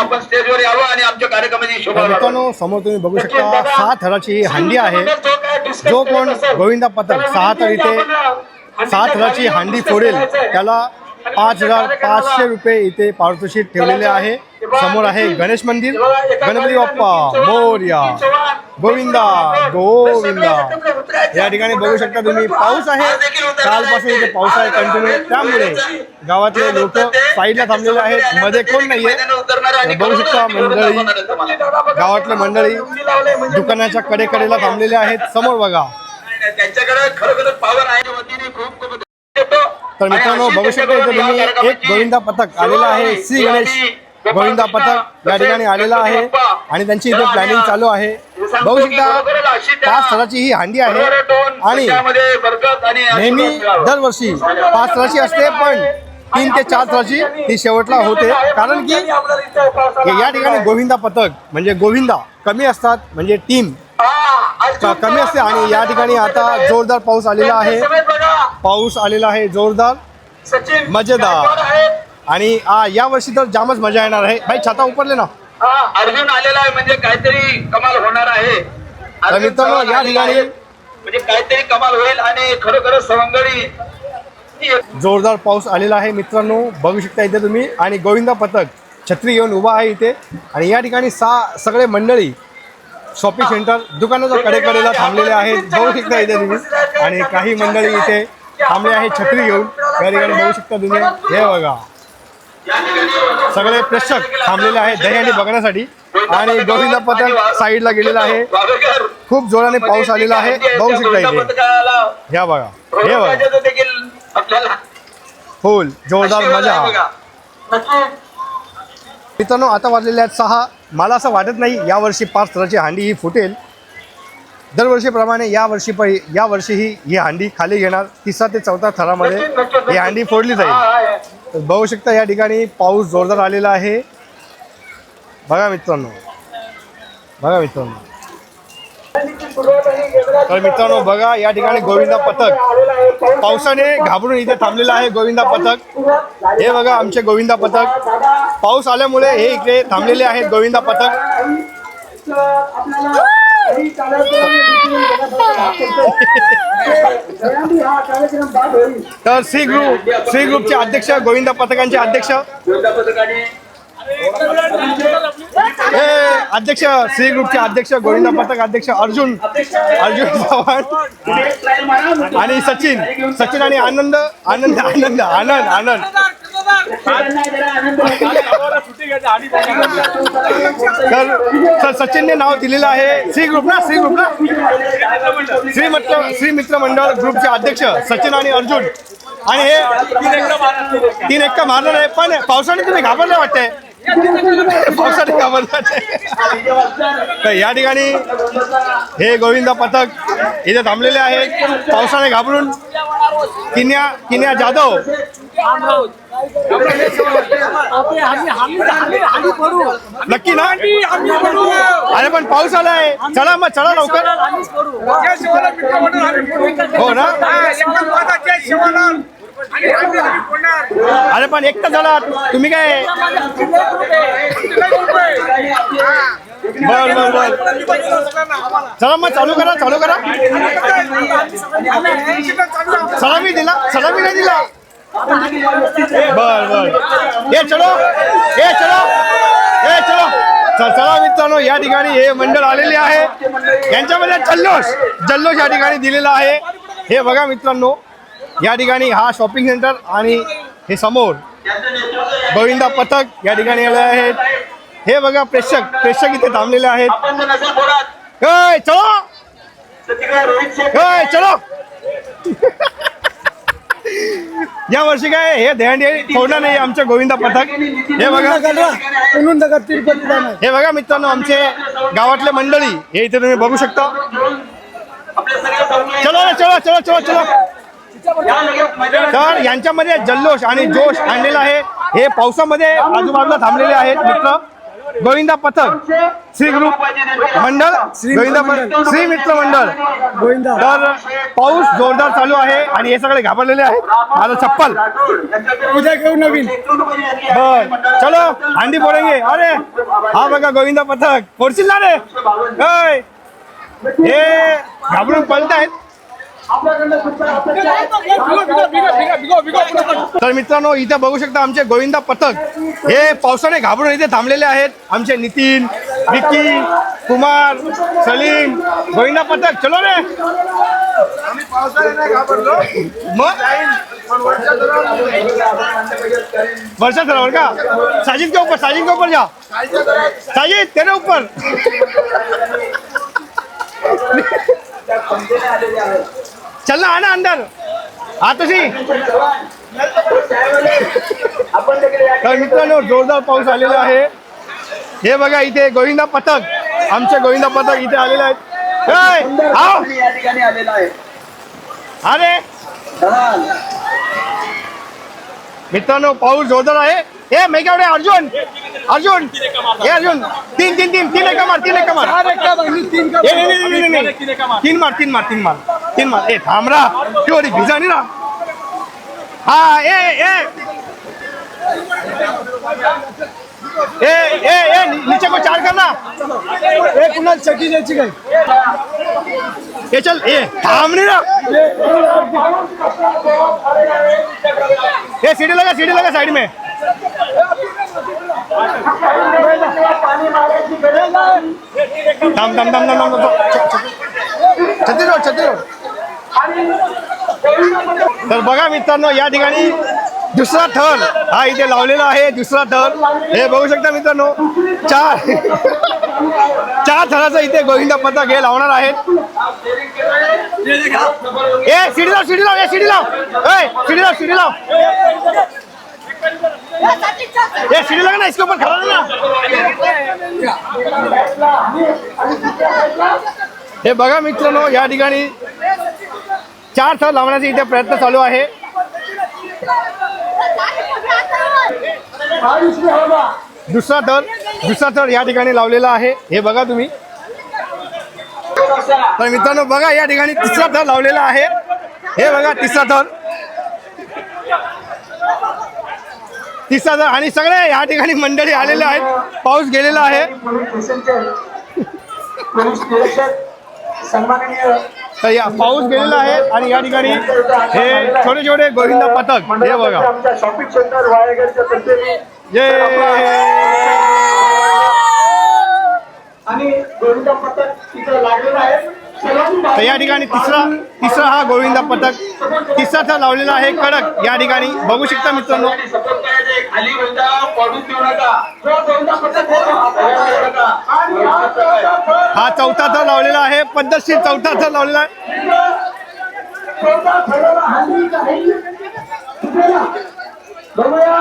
आपण स्टेजवर यावं आणि आमच्या कार्यक्रमाची शोभा समोर तुम्ही बघू शकता सहा थराची ही हांडी आहे. जो कोण गोविंदा पथक सहा थर इथे सहा थराची हांडी फोडेल. त्याला पाच हजार पाचशे रुपये इथे पारितोषिक ठेवलेले आहे. समोर आहे गणेश मंदिर गणपती बाप्पा मोर्या गोविंदा गोविंदा. या ठिकाणी बघू शकता तुम्ही पाऊस आहे. कालपासून इथे पाऊस आहे कंटिन्यू. त्यामुळे गावातले लोक साईडला थांबलेले आहेत. मध्ये कोण नाहीये? बघू शकता मंडळी गावातले मंडळी दुकानाच्या कडेकडेला थांबलेले आहेत. समोर बघा. त्यांच्याकडे खरोखर पॉवर आहे. खूप खूप. तर मित्रांनो बघू शकता तुम्ही एक गोविंदा पथक आलेला आहे. श्री गणेश गोविंदा पथक या ठिकाणी आलेला आहे आणि त्यांची इथे प्लॅनिंग चालू आहे. बघू शकता पाच थराची ही हांडी आहे आणि नेहमी. दरवर्षी पाच थराची असते पण तीन ते चार थराची ती शेवटला होते. कारण की या ठिकाणी गोविंदा पथक म्हणजे गोविंदा कमी असतात म्हणजे टीम हा, कमी असते आणि या ठिकाणी आता जोरदार पाऊस आलेला आहे. पाऊस आलेला आहे जोरदार. मजेदार. आणि आ, या वर्षी तर जामच मजा येणार आहे. भाई छाता उपरले ना. हा, अर्जुन आलेला आहे म्हणजे काहीतरी कमाल होणार आहे. अर्जुन मित्रांनो, या आलेला ठिकाणी- आहे. म्हणजे काहीतरी कमाल होईल आणि खरोखर सवंगडी ही एक जोरदार पाऊस आलेला आहे मित्रांनो. बघू शकता इथे तुम्ही. आणि गोविंदा पथक छत्री घेऊन उभा आहे इथे. आणि या ठिकाणी सा सगळे मंडळी शॉपिंग सेंटर दुकानाच्या कडेकडेला थांबलेले आहेत. बघू शकता इथे तुम्ही. आणि काही मंडळी इथे थांबले आहेत छत्री घेऊन. या ठिकाणी बघू शकता तुम्ही. हे बघा. सगळे प्रेक्षक थांबलेले आहेत दह्याने बघण्यासाठी. आणि गौरीचा पथक साईडला गेलेला आहे. खूप जोराने पाऊस आलेला आहे. बघू शकता इथे. ह्या बघा. हे बघा. होल फुल जोरदार मजा. मित्रांनो आता वाजलेले आहेत सहा. मला असं वाटत नाही यावर्षी पाच थराची हांडी ही फुटेल. दरवर्षीप्रमाणे या वर्षी यावर्षीही या ही हांडी खाली घेणार तिसरा ते चौथा थरामध्ये ही हांडी फोडली जाईल. तर बघू शकता या ठिकाणी पाऊस जोरदार आलेला आहे. बघा मित्रांनो. बघा मित्रांनो. तर मित्रांनो बघा या ठिकाणी गोविंदा पथक. पावसाने घाबरून इथे थांबलेलं आहे गोविंदा पथक. हे बघा आमचे गोविंदा पथक. पाऊस आल्यामुळे हे इकडे थांबलेले आहेत गोविंदा पथक. तर सी ग्रुप सी ग्रुपचे अध्यक्ष गोविंदा पथकांचे अध्यक्ष. हे अध्यक्ष सी ग्रुपचे अध्यक्ष गोविंदा पथक अध्यक्ष अर्जुन अर्जुन चव्हाण. आणि सचिन सचिन आणि आनंद आनंद आनंद. आनंद आनंद. तर सचिनने नाव दिलेलं आहे. श्री ग्रुप ना श्री ग्रुप ना श्री मित्र श्री मित्र मंडळ ग्रुपचे अध्यक्ष सचिन आणि अर्जुन. आणि हे तीन एक्का मारणार आहे. पण पावसाने तुम्ही घाबरले वाटते पावसाने घाबरला तर या ठिकाणी हे गोविंदा पथक इथे थांबलेले आहेत. पावसाने घाबरून किन्या किन्या जाधव नक्की ना? अरे पण पाऊस आलाय. चला मग चला लवकर. हो ना? अरे पण एकटा झाला. तुम्ही काय? बर बर बर. चला मग चालू करा चालू करा. सलामी दिला सलामी नाही दिला. बर बर ये चलो. ये चलो. ये चलो. चला मित्रांनो या ठिकाणी हे मंडळ आलेले आहे. यांच्यामध्ये जल्लोष जल्लोष या ठिकाणी दिलेला आहे. हे बघा मित्रांनो या ठिकाणी हा शॉपिंग सेंटर आणि हे समोर गोविंदा पथक या ठिकाणी आले आहेत. हे बघा प्रेक्षक प्रेक्षक इथे थांबलेले आहेत. चलो. चलो. या वर्षी काय हे ध्यान फोडणार नाही आमच्या गोविंदा पथक. हे बघा. हे बघा मित्रांनो आमचे गावातले मंडळी हे इथे तुम्ही बघू शकता. चलो चलो चलो चलो चलो. तर यांच्यामध्ये जल्लोष आणि जोश आणलेला आहे. हे पावसामध्ये आजूबाजूला थांबलेले आहेत मित्र. गोविंदा पथक श्री ग्रुप मंडळ गोविंदा पथक श्री मित्र मंडळ गोविंदा. तर पाऊस जोरदार चालू आहे आणि हे सगळे घाबरलेले आहेत. माझं चप्पल. उद्या घेऊ नवीन. बर. चलो हंडी फोडेंगे अरे हा बघा गोविंदा पथक. फोडशील ना रे? होय. हे घाबरून पळतायत. तर मित्रांनो इथे बघू शकता आमचे गोविंदा पथक हे पावसाने घाबरून इथे थांबलेले आहेत आमचे नितीन विक्की कुमार सलीम गोविंदा पथक चलो रे मग वर्षा सरोवर का साजिद के ऊपर साजिद के ऊपर जा साजिद तेरे ऊपर चल ना आना अंदर. आतशी. तर मित्रांनो जोरदार पाऊस आलेला आहे. हे बघा इथे गोविंदा पथक. आमचे गोविंदा पथक इथे आलेले आहेत. आहे अरे. मित्रांनो पाऊस जोरदार आहे. हे मेघावडे अर्जुन. अर्जुन ए अर्जुन तीन तीन तीन तीन एका मार तीन एका मार। तीन ए, नाही, नाही, नाही, नाही. तीन मार। तीन मार तीन मार तीन मार ए थांब रा तू अरे भिजा नाही रा? हा ए ए। ए ए ए नीचे को चार करना। एक कुणाल चकी द्यायची काय ए चल ए थांब नहीं रा। ए सीढ़ी लगा सीढ़ी लगा साइड में। थांब थांब थांब थांब छत्तीसगड छत्तीसगड. तर बघा मित्रांनो या ठिकाणी दुसरा थर हा इथे लावलेला आहे दुसरा थर हे बघू शकता मित्रांनो चार चार थराचा इथे गोविंदा पथक हे लावणार आहेत. ए सीडी लाव सीडी लाव ए शिडी लाव. ए सीडी लाव सीडी लाव. ये सीढ़ी लगाना इसके ऊपर खड़ा रहना हे बघा मित्रांनो या ठिकाणी चार थर लावण्याचा इथे प्रयत्न चालू आहे. दुसरा थर दुसरा थर या ठिकाणी लावलेला आहे. हे बघा तुम्ही. तर मित्रांनो बघा या ठिकाणी तिसरा थर लावलेला आहे. हे बघा तिसरा थर तिसरा थर आणि सगळे या ठिकाणी मंडळी आलेले आहेत. पाऊस गेलेला आहे. तर या पाऊस गेलेला आहे आणि या ठिकाणी हे छोटे छोटे गोविंदा पथक. हे बघा. शॉपिंग सेंटर आणि गोविंदा पथक तिथं लागलेलं आहे. तर या ठिकाणी तिसरा तिसरा हा गोविंदा पथक तिसराचा लावलेला आहे कडक. या ठिकाणी बघू शकता मित्रांनो. हा चौथाचा लावलेला आहे पद्धतशीर चौथाचा लावलेला आहे.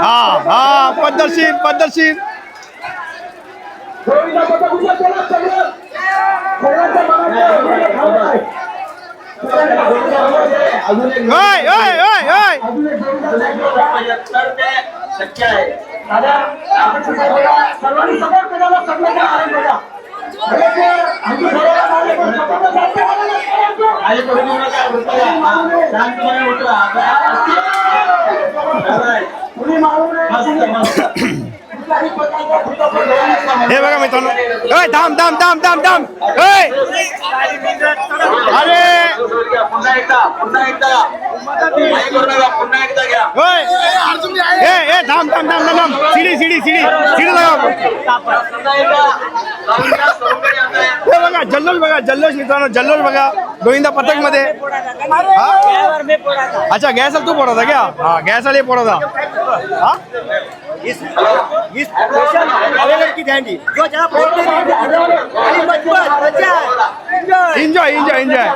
हा हा पद्धतशीर पद्धतशीर. होय होय होय होय शक्य आहे दादा आपण सर्वांनी सपोर्ट करायला सगळ्यांना बघा. नका, शांतपणे उतरा. कुणी मारू नये. हे बघा मित्रांनो. ओय थांब थांब थांब थांब थांब ओय. अरे. पुन्हा एकदा पुन्हा एकदा पुन्हा एकदा घ्या A A CD CD CD. CD आता आहे. हे बघा जल्लोष बघा जल्लोष मित्रांनो जल्लोष बघा. गोविंदा पथकमध्ये हा? अच्छा गैस तू पड़ा था क्या? हाँ गैस वाले पड़ा था हाँ? एन्जॉय एन्जॉय एन्जॉय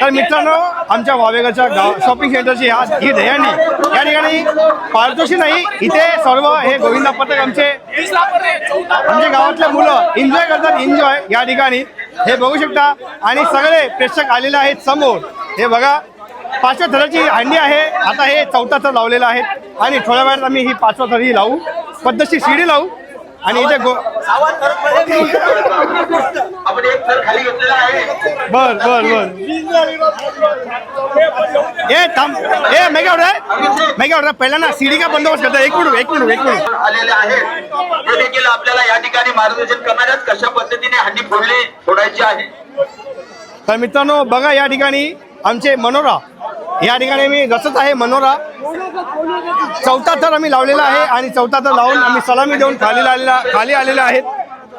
तर मित्रांनो आमच्या वावेगाच्या गाव शॉपिंग सेंटरची आज ही दह्यानी या ठिकाणी पारितोषी नाही इथे सर्व हे गोविंदा पथक आमचे आमच्या गावातले मुलं एन्जॉय करतात एन्जॉय या ठिकाणी. हे बघू शकता. आणि सगळे प्रेक्षक आलेले आहेत समोर. हे बघा पाचव्या थराची हंडी आहे. आता हे चौथा थर लावलेला आहे. आणि थोड्या वेळात आम्ही ही पाचवा थर ही लावू. पद्धतशीर शिडी लावू. आणि इथे गो बर बर बर. ए थांब. ए मैं क्या हो रहा है मैं क्या हो रहा है पहिला ना सीडी का बंदोबस्त करता? है एक मिनिट एक मिनिट एक मिनिट. आलेले आहेत. ते देखील आपल्याला या ठिकाणी मार्गदर्शन आहेत कशा पद्धतीने हंडी फोडली फोडायची आहे? तर मित्रांनो बघा या ठिकाणी आमचे मनोरा या ठिकाणी मी रचत आहे मनोरा. चौथा थर आम्ही लावलेला आहे आणि चौथा थर लावून आम्ही सलामी देऊन खाली आलेला खाली आलेले आहेत.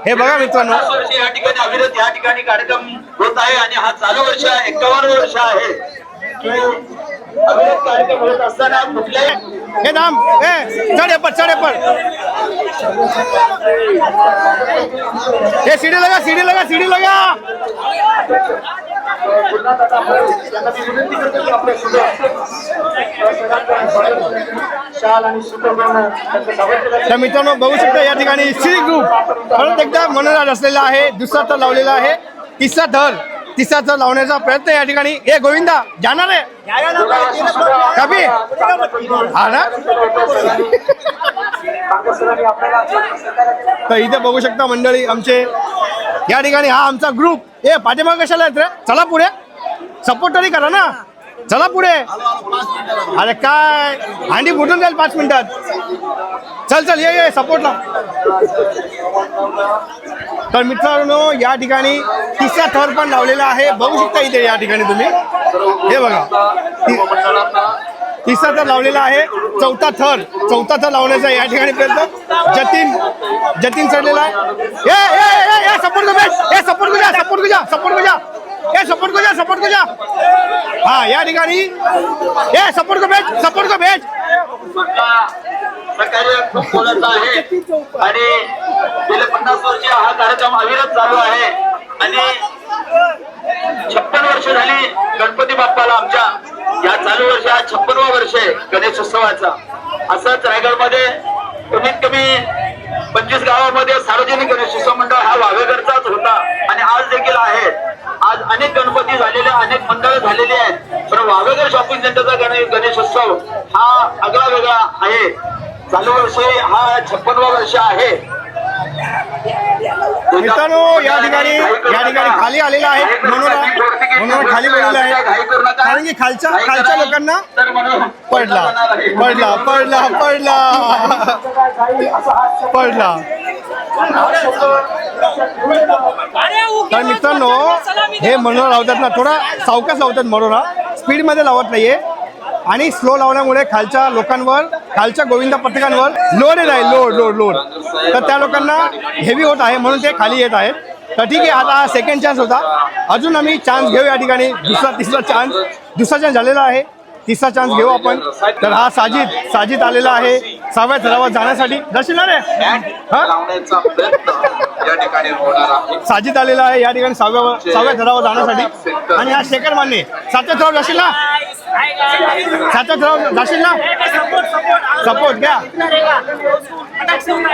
हे बघा मित्रांनो. या ठिकाणी अविरत या ठिकाणी कार्यक्रम होत आहे आणि हा चालू वर्ष एकावन्न वर्ष आहे. की अविरत कार्यक्रम होत असताना कुठल्याही हे दाम ए चढे पर चढे पर हे सीडी लगा सीडी लगा सीडी लगा. त्या विनंती करतो की शाल आणि तर मित्रांनो बघू शकता या ठिकाणी श्री ग्रुप परत एकदा मनोराज असलेला आहे दुसरा तर लावलेला आहे तिसरा धर तिसरा तर लावण्याचा प्रयत्न या ठिकाणी. ए गोविंदा जाणार आहे? कभी हा ना? तर इथे बघू शकता मंडळी आमचे या ठिकाणी हा आमचा ग्रुप ए पाठीमाग कशाला आहेत रे? चला पुढे. सपोर्ट तरी करा ना. चला पुढे. अरे काय? हांडी फुटून जाईल पाच मिनिटात. चल चल ये ये सपोर्टला तर मित्रांनो या ठिकाणी तिसरा थर पण लावलेला आहे. बघू शकता इथे या ठिकाणी तुम्ही. हे बघा. तिसरा थर लावलेला आहे. चौथा थर. चौथा थर लावण्याचा या ठिकाणी प्रयत्न. जतीन. जतीन चढलेला आहे. सपोर्ट को सपोर्ट को सपोर्ट को सपोर्ट को ए सपोर्ट को जा सपोर्ट को जा हा या ठिकाणी. ए सपोर्ट को भेट सपोर्ट को भेट आणि गेले पन्नास वर्ष हा कार्यक्रम अविरत चालू आहे. आणि छप्पन वर्ष झाली गणपती बाप्पाला आमच्या या चालू वर्ष हा छप्पनवा वर्ष आहे गणेशोत्सवाचा. असंच रायगडमध्ये कमीत कमी पंचवीस गावामध्ये सार्वजनिक गणेशोत्सव मंडळ हा वावेकरचाच होता आणि आज देखील आहे. आज अनेक गणपती झालेले अनेक मंडळ झालेली आहेत. पण वावेकर शॉपिंग सेंटरचा गणेश गणेशोत्सव हा आगळा वेगळा आहे. चालू वर्ष हा छप्पनवा वर्ष आहे. मित्रांनो या ठिकाणी या ठिकाणी खाली आलेला आहे मनोरा. मनोरा खाली पडलेला आहे. कारण की खालच्या खालच्या लोकांना पडला. पडला पडला पडला. पडला. तर मित्रांनो हे मनोरा लावतात ना थोडा सावकाश लावतात मनोरा. स्पीडमध्ये लावत नाहीये. आणि स्लो लावल्यामुळे खालच्या लोकांवर खालच्या गोविंदा पथकांवर लोड येत आहे लोड लोड लोड. तर त्या लोकांना हेवी होत आहे म्हणून ते खाली येत आहेत. तर ठीक आहे आता हा सेकंड चान्स होता. अजून आम्ही चान्स घेऊ या ठिकाणी. दुसरा तिसरा चान्स दुसरा चान्स झालेला आहे. तिसरा चान्स घेऊ आपण. तर हा साजिद साजिद आलेला आहे सहाव्या थरावर जाण्यासाठी. दर्शन रे हा? आहे साजिद आलेला आहे या ठिकाणी सहाव्या सहाव्या थरावर जाण्यासाठी. आणि हा शेखर मान्य सातव्या थरावर जाशील ना सातच राहून जाशील ना? सपोर्ट क्या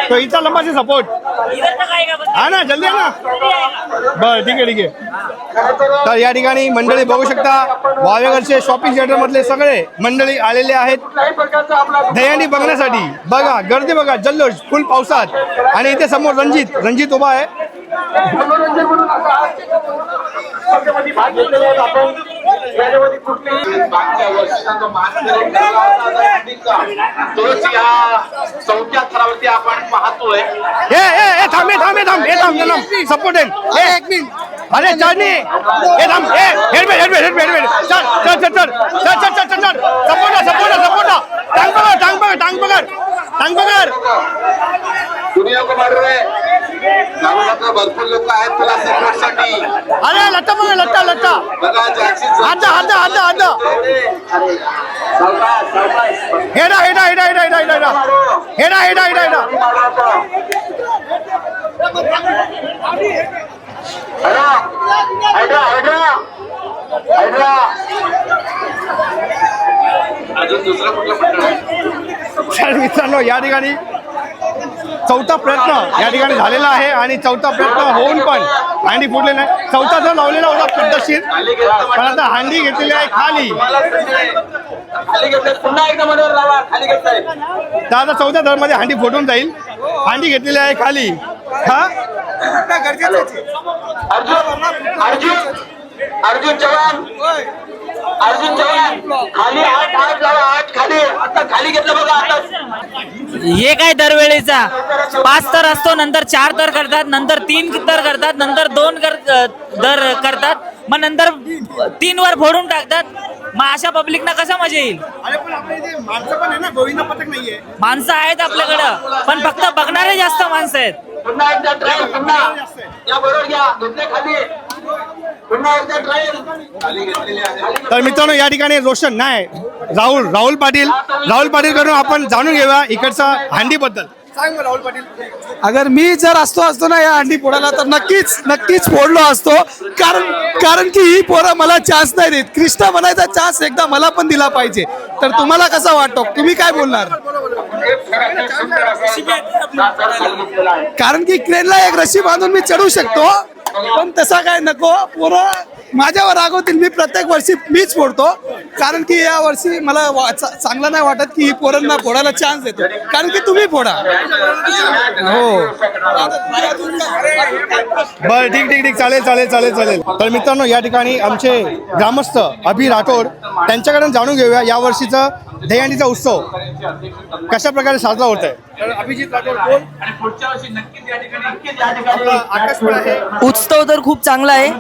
तो इथं लंबा से सपोर्ट हा ना जल्दी आहे ना. बरं ठीक आहे ठीक आहे. तर या ठिकाणी मंडळी बघू शकता वावेगरचे शॉपिंग सेंटर मधले सगळे मंडळी आलेले आहेत. दयानी बघण्यासाठी. बघा गर्दी बघा जल्लोष फुल पावसात. आणि इथे समोर रणजित रणजित उभा आहे. स्पर्धेमध्ये भाग घेतलेला आहे आपण. याच्यामध्ये कुठलीही मागच्या वर्षीचा जो मानकरी ठरला होता आता हंडीचा, तोच या चौथ्या थरावरती आपण पाहतोय. ए ए ए थांब ए थांब ए थांब ए थांब थांब सपोर्ट आहे ए एक मिनिट अरे चांदनी ए थांब ए हेडमेट हेडमेट हेडमेट हेडमेट चल चल चल चल चल चल चल चल चल. सपोर्ट सपोर्ट सपोर्ट टांग पकड टांग पकड टांग पकड. टांग पकड दुनिया को मार रहे गावाला भरपूर लोक आहेत तुला सपोर्टसाठी अरे लट्टा पकड लट्टा लट्टा बघा जागची हात हात हेडा हेडा हेडा हेडा हेडा हेडा हेडा हेडा हेडा हेडा हेडा अजून दुसरं कुठलं आहे? तर मित्रांनो या ठिकाणी चौथा प्रयत्न या ठिकाणी झालेला आहे आणि चौथा प्रयत्न होऊन पण हांडी फुटले नाही. चौथा जो लावलेला होता पद्धतशीर पण आता हांडी घेतलेली आहे खाली. तर आता चौथ्या दरमध्ये हांडी फुटून जाईल. हांडी घेतलेली आहे खाली. हा? अर्जुन अर्जुन अर्जुन चव्हाण. अर्जुन चव्हाण खाली आठ आठ लावा आठ खाली. आता खाली घेतलं बघा आता. हे काय दरवेळेचा? पाच तर असतो नंतर चार तर करतात नंतर तीन तर करतात नंतर दोन कर दर करतात मग नंतर तीन वर फोडून टाकतात. मग अशा पब्लिकना कसा मजा येईल? माणसं ना आहेत आपल्याकडं पण फक्त बघणारे जास्त माणसं आहेत. पुन्हा एकदा ट्रायल पुन्हा. या बरोबर घ्या घेतले खाली पुन्हा एकदा ट्रायल खाली घेतलेली आहे तर मित्रांनो या ठिकाणी रोशन नाही राहुल राहुल पाटील. राहुल पाटील कडून आपण जाणून घेऊया इकडचा हांडीबद्दल. सांग राहुल पाटील. अगर मी जर असतो असतो ना या अंडी फोडायला तर नक्कीच नक्कीच फोडलो असतो. कारण कारण की ही पोरं मला चान्स नाही देत. कृष्णा म्हणायचा चान्स एकदा मला पण दिला पाहिजे. तर तुम्हाला कसा वाटतो? तुम्ही काय बोलणार? कारण की क्रेनला एक रशी बांधून मी चढू शकतो. पण तसा काय नको. पोरं माझ्यावर रागवतील. मी प्रत्येक वर्षी मीच फोडतो. कारण की या वर्षी मला चांगलं नाही वाटत की ही पोरांना फोडायला चान्स देतो. कारण की तुम्ही फोडा. हो. बरं ठीक ठीक ठीक. चालेल चालेल चालेल चालेल. तर मित्रांनो या ठिकाणी आमचे ग्रामस्थ अभि राठोड त्यांच्याकडून जाणून घेऊया या वर्षीचा दहीहंडीचा उत्सव. कशा प्रकारे साजरा होत आहे अभिजित राठोड कोण? आणि पुढच्या वर्षी नक्कीच या ठिकाणी नक्कीच या ठिकाणी. आकाश पण आहे. उत्सव तर खूप चांगला आहे.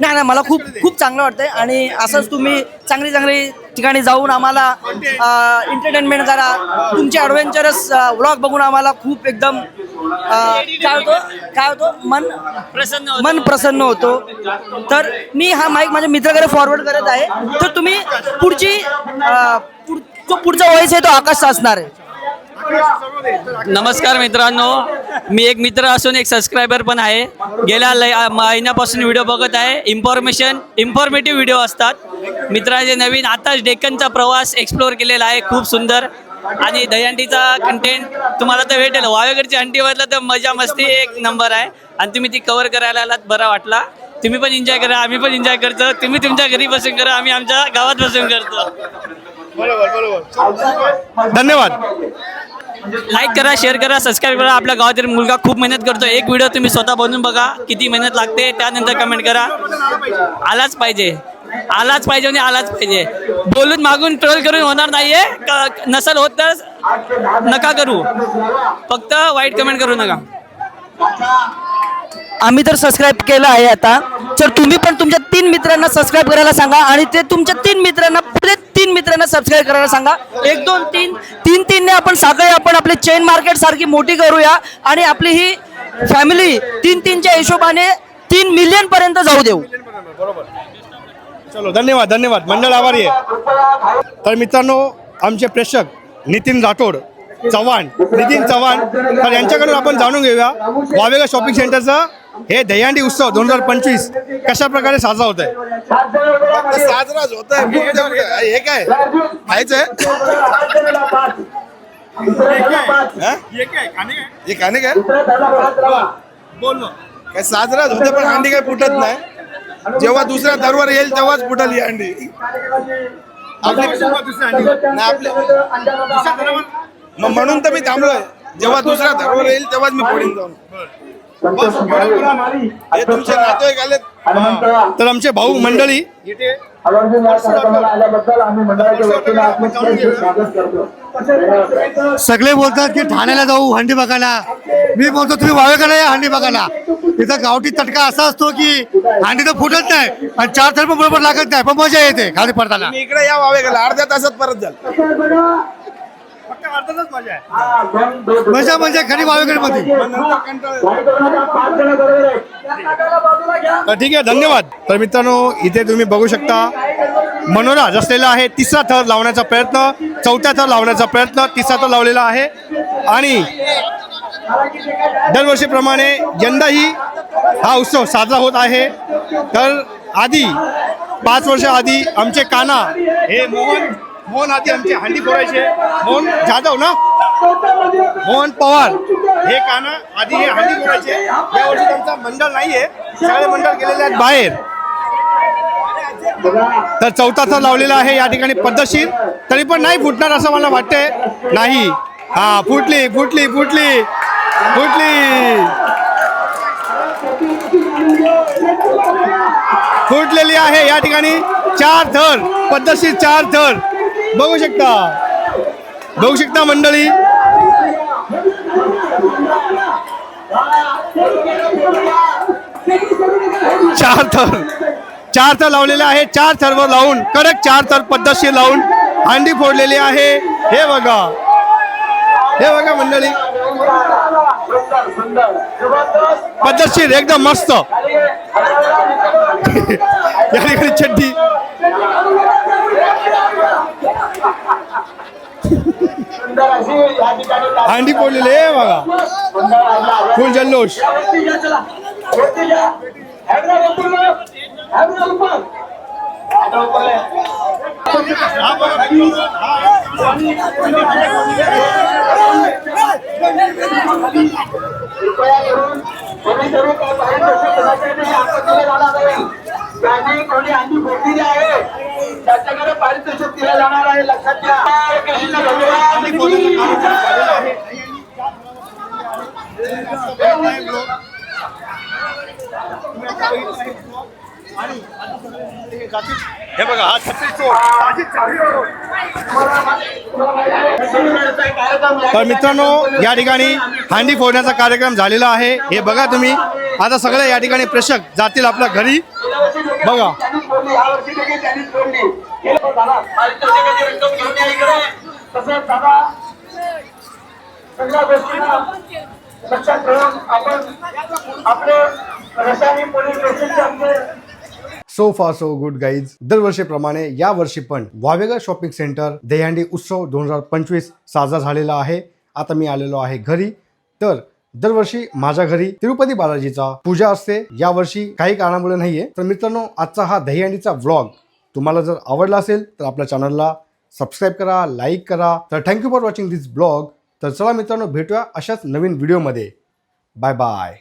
नाही नाही मला खूप खूप चांगलं वाटतंय आणि असंच तुम्ही चांगली चांगली ठिकाणी जाऊन आम्हाला एंटरटेनमेंट करा. तुमचे ॲडव्हेंचरस व्लॉग बघून आम्हाला खूप एकदम काय होतो काय होतो मन प्रसन्न मन प्रसन्न होतो. तर मी हा माईक माझ्या मित्राकडे फॉरवर्ड करत आहे. तर तुम्ही पुढची जो पुढचा वयस आहे तो आकाश असणार आहे. नमस्कार मित्रांनो. मी एक मित्र असून एक सबस्क्रायबर पण आहे. गेल्या लय महिन्यापासून व्हिडिओ बघत आहे. इन्फॉर्मेशन इन्फॉर्मेटिव्ह व्हिडिओ असतात. मित्राचे नवीन आताच डेक्कनचा प्रवास एक्सप्लोअर केलेला आहे. खूप सुंदर. आणि दहीहंडीचा कंटेंट तुम्हाला तर भेटेल. वावेगडची हंडी वाटलं तर मजा मस्ती एक नंबर आहे. आणि तुम्ही ती कवर करायला आलात बरा वाटला. तुम्ही पण एन्जॉय करा आम्ही पण एन्जॉय करतो. तुम्ही तुमच्या घरी बसून करा आम्ही आमच्या गावात बसून करतो. बरोबर बरोबर. धन्यवाद. लाईक करा शेअर करा सबस्क्राईब करा. आपल्या गावातील मुलगा खूप मेहनत करतो. एक व्हिडिओ तुम्ही स्वतः बनवून बघा किती मेहनत लागते. त्यानंतर कमेंट करा. आलाच पाहिजे. आलाच पाहिजे आणि आलाच पाहिजे. बोलून मागून ट्रोल करून होणार नाहीये. नसल होत तर नका करू. फक्त वाईट कमेंट करू नका. आम्ही तर सबस्क्राईब केलं आहे आता. तर तुम्ही पण तुमच्या तीन मित्रांना सबस्क्राईब करायला सांगा आणि ते तुमच्या तीन मित्रांना पुढे तीन मित्रांना सबस्क्राईब करायला सांगा. एक दोन तीन. तीन तीनने आपण सगळे आपण आपली चेन मार्केट सारखी मोठी करूया आणि आपली ही फॅमिली तीन तीनच्या हिशोबाने तीन मिलियन पर्यंत जाऊ देऊ. चलो धन्यवाद धन्यवाद. मंडळ आभारी आहे. तर मित्रांनो आमचे प्रेक्षक नितीन राठोड चव्हाण नितीन चव्हाण. तर यांच्याकडून आपण जाणून घेऊया वावेगा शॉपिंग सेंटरचा हे दहीहंडी उत्सव दोन हजार पंचवीस कशा प्रकारे साजरा होत आहे साजराच होत आहे हे काय? खायचंय हे? खाणे काय? काय साजराच होते पण अंडी काय फुटत नाही. जेव्हा दुसऱ्या दरवर येईल तेव्हाच फुटल ही अंडी आपले मग म्हणून तर मी थांबलोय. जेव्हा दुसऱ्या दरवर येईल तेव्हाच मी फोडीन जाऊन. हे तुमचे नातेवाईक आलेत. तर आमचे भाऊ मंडळी. इथे सगळे बोलतात की ठाण्याला जाऊ हंडी बघायला. मी बोलतो तुम्ही वावेकडे या हंडी बघायला. तिथं गावठी तटका असा असतो की हंडी तर फुटत नाही आणि चार थर पण बरोबर लागत नाही पण मजा येते खाली पडताना. मी इकडे या वावे गेला अर्ध्या तासात परत झालं मजा म्हणजे खरी वावेकडे मध्ये तर ठीक आहे धन्यवाद. तर मित्रांनो इथे तुम्ही बघू शकता मनोराज असलेला आहे तिसरा थर लावण्याचा प्रयत्न चौथ्या थर लावण्याचा प्रयत्न तिसरा थर लावलेला आहे. आणि दरवर्षीप्रमाणे यंदाही हा उत्सव साजरा होत आहे. तर आधी पाच वर्ष आधी आमचे काना हे मोहन मोहन आधी आमचे हंडी फोडायचे. मोहन जाधव ना? मोहन पवार. हे काना आधी हे हंडी फोडायचे. यावर्षी त्यांचा मंडळ नाहीये. सगळे मंडळ गेलेले आहेत बाहेर. तर चौथा लावलेला आहे या ठिकाणी पद्धतशीर. तरी पण नाही फुटणार असं मला वाटतंय. नाही. हा फुटली फुटली फुटली. फुटली. फुटलेली आहे या ठिकाणी. चार थर पद्धतशीर चार थर बघू शकता. बघू शकता मंडळी. चार थर. चार थर लावलेले आहे चार थरवर लावून कडक चार थर पद्धतशीर लावून हांडी फोडलेली आहे. हे बघा. हे बघा मंडळी. पद्धतशीर एकदम मस्त. या ठिकाणी चड्डी. हांडी नाही, आपत्तीला जाणार नाही. कोणी अंडी फोडलेली आहे पारितोषिक जाणार आहे लक्षात घ्या कृष्ण भगवान हे बघा हा छत्तीस तर मित्रांनो या ठिकाणी हांडी फोडण्याचा कार्यक्रम झालेला आहे. हे बघा तुम्ही. आता सगळे या ठिकाणी प्रेक्षक जातील आपल्या घरी. बघा. देखील दादा पारितोषिकाची रक्कम घेऊन या इकडे. तसंच दादा सगळ्या गोष्टींना लक्षात ठेवून आपण आपले रसायनी पोलीस स्टेशनचे आमचे सो फार सो गुड गाईज दरवर्षीप्रमाणे या वर्षी पण वावेगा शॉपिंग सेंटर दहीहंडी उत्सव दोन हजार पंचवीस साजरा झालेला आहे. आता मी आलेलो आहे घरी. तर दरवर्षी माझ्या घरी तिरुपती बालाजीचा पूजा असते. यावर्षी काही कारणामुळे नाहीये. तर मित्रांनो आजचा हा दहीहंडीचा व्लॉग तुम्हाला जर आवडला असेल तर आपल्या चॅनलला सबस्क्राईब करा लाईक करा. तर thank you for watching this blog तर चला मित्रांनो भेटूया अशाच नवीन व्हिडिओमध्ये बाय बाय